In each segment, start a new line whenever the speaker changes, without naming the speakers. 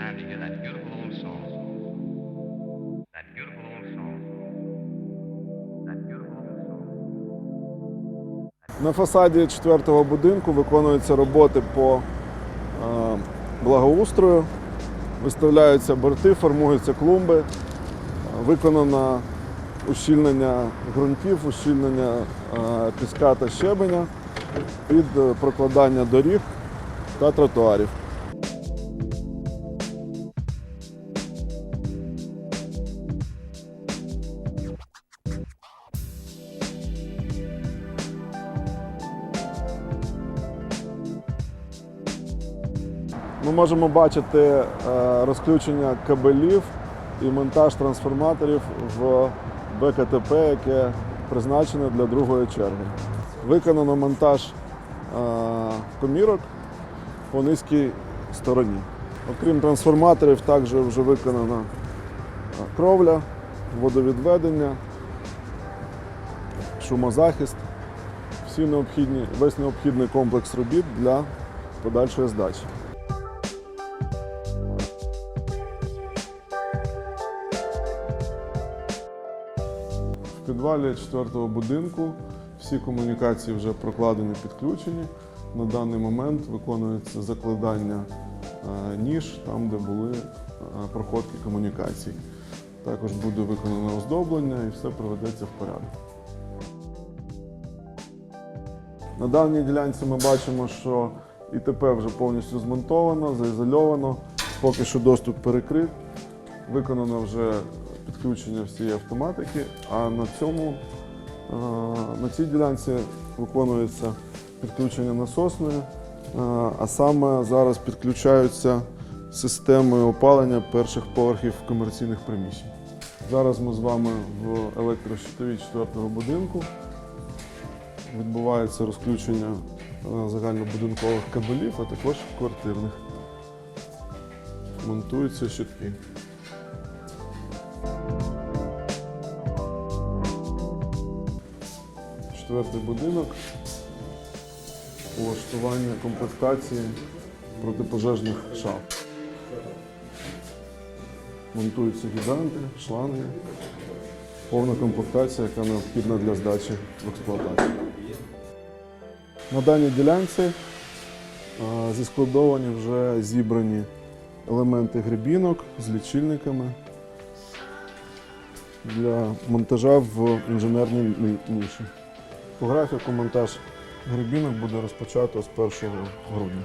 time to hear that beautiful old song. That beautiful old song.
На фасаді четвертого будинку виконуються роботи по е, благоустрою, виставляються борти, формуються клумби, е, виконано ущільнення ґрунтів, ущільнення е, піска та щебеня під прокладання доріг та тротуарів. Ми можемо бачити е, розключення кабелів і монтаж трансформаторів в БКТП, яке призначене для другої черги. Виконано монтаж е, комірок по низькій стороні. Окрім трансформаторів, також вже виконана е, кровля, водовідведення, шумозахист. Всі необхідні, весь необхідний комплекс робіт для подальшої здачі. Підвалі четвертого будинку всі комунікації вже прокладені, підключені. На даний момент виконується закладання е, ніж там, де були е, проходки комунікацій. Також буде виконано оздоблення і все приведеться в порядок. На даній ділянці ми бачимо, що ІТП вже повністю змонтовано, заізольовано. Поки що доступ перекрит. Виконано вже підключення всієї автоматики, а на цьому е, на цій ділянці виконується підключення насосної, е, а саме зараз підключаються системи опалення перших поверхів комерційних приміщень. Зараз ми з вами в електрощитовій четвертого будинку. Відбувається розключення е, загальнобудинкових кабелів, а також квартирних. Монтуються щитки. Четвертий будинок. Улаштування комплектації протипожежних шаф. Монтуються гідранти, шланги. Повна комплектація, яка необхідна для здачі в експлуатацію. На даній ділянці е, зіскладовані вже зібрані елементи грибінок з лічильниками для монтажа в інженерній ніші. По графіку монтаж грибінок буде розпочато з 1 грудня.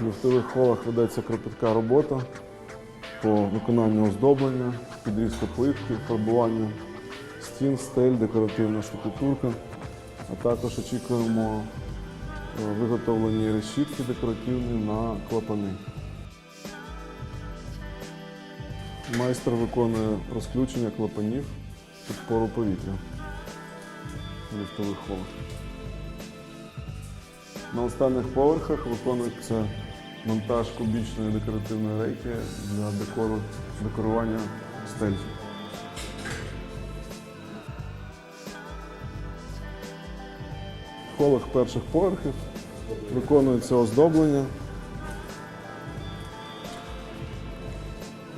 В ліфтових холах ведеться кропітка робота по виконанню оздоблення, підрізка плитки, фарбування стін, стель, декоративна штукатурка, а також очікуємо е, виготовлені решітки декоративні на клапани. Майстер виконує розключення клапанів підпору повітря ліфтових холах. На останніх поверхах виконується монтаж кубічної декоративної рейки для декору, декорування стель. В холах перших поверхів виконується оздоблення.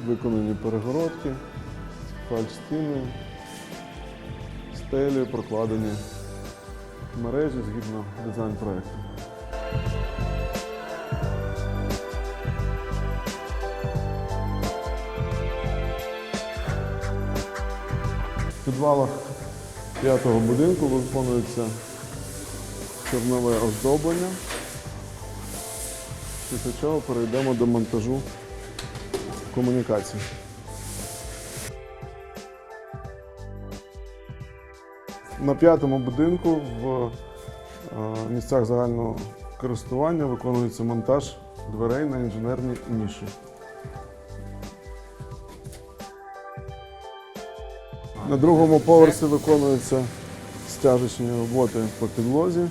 Виконані перегородки, фальш-стіни, стелі, прокладені мережі згідно дизайн-проекту. В підвалах п'ятого будинку виконується чорнове оздоблення. Після чого перейдемо до монтажу комунікацій. На п'ятому будинку в е, місцях загального користування виконується монтаж дверей на інженерні ніші. На другому поверсі виконуються стяжечні роботи по підлозі.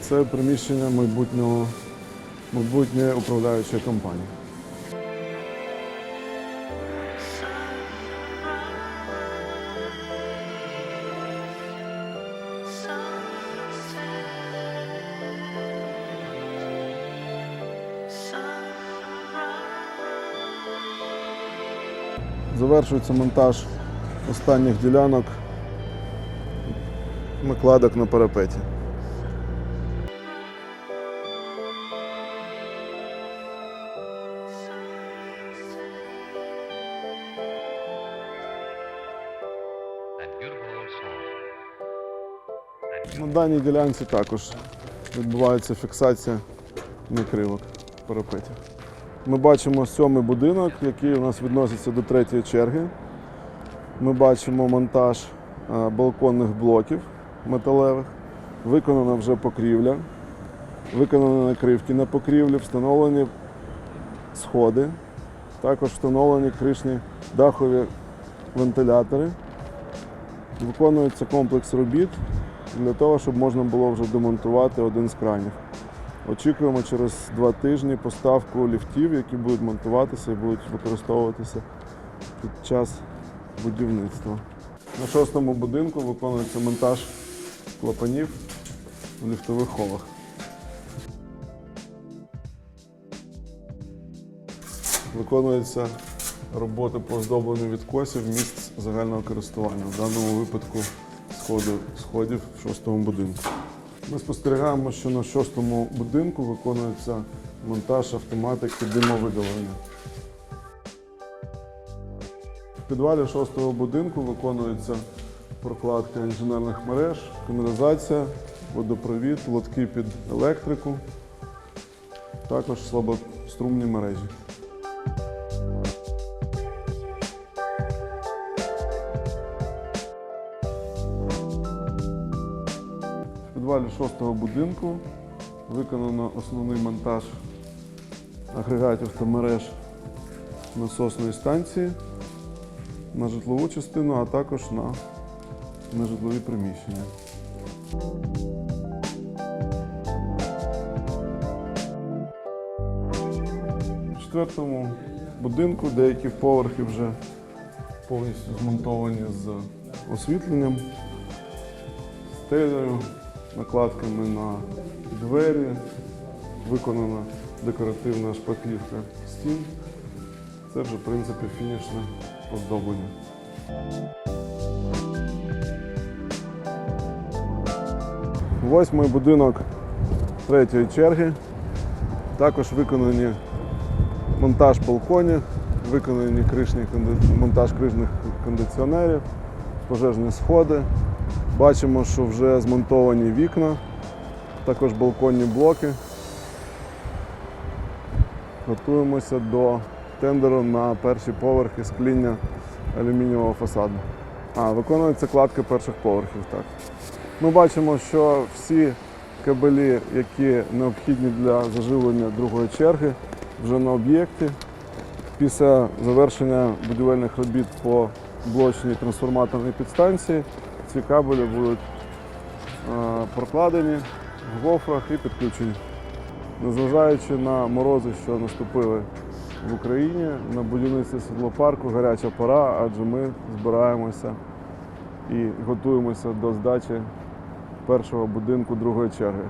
Це приміщення майбутнього, майбутньої управляючої компанії. Завершується монтаж останніх ділянок накладок на парапеті. На даній ділянці також відбувається фіксація накривок парапетів. Ми бачимо сьомий будинок, який у нас відноситься до третьої черги. Ми бачимо монтаж е, балконних блоків металевих, виконана вже покрівля, виконані накривки на покрівлі, встановлені сходи, також встановлені кришні дахові вентилятори. Виконується комплекс робіт для того, щоб можна було вже демонтувати один з кранів. Очікуємо через два тижні поставку ліфтів, які будуть монтуватися і будуть використовуватися під час будівництва. На шостому будинку виконується монтаж клапанів в ліфтових холах. Виконується робота по оздобленню відкосів місць загального користування. В даному випадку сходів, сходів в шостому будинку. Ми спостерігаємо, що на шостому будинку виконується монтаж автоматики димовидалення. В підвалі шостого будинку виконується прокладка інженерних мереж, каналізація, водопровід, лотки під електрику, також слабострумні мережі. Підвалі шостого будинку виконано основний монтаж агрегатів та мереж насосної станції на житлову частину, а також на нежитлові приміщення. В четвертому будинку деякі поверхи вже повністю змонтовані з освітленням, стелею, накладками на двері, виконана декоративна шпаклівка стін. Це вже, в принципі, фінішне оздоблення. Восьмий будинок третьої черги. Також виконані монтаж балконів, виконані кришні монтаж крижних кондиціонерів, пожежні сходи. Бачимо, що вже змонтовані вікна, також балконні блоки. Готуємося до тендеру на перші поверхи скління алюмінієвого фасаду. А, виконується кладка перших поверхів, так. Ми бачимо, що всі кабелі, які необхідні для заживлення другої черги, вже на об'єкті. Після завершення будівельних робіт по блочній трансформаторній підстанції ці кабелі будуть е, прокладені в гофрах і підключені. Незважаючи на морози, що наступили в Україні, на будівництві світлопарку гаряча пора, адже ми збираємося і готуємося до здачі першого будинку другої черги.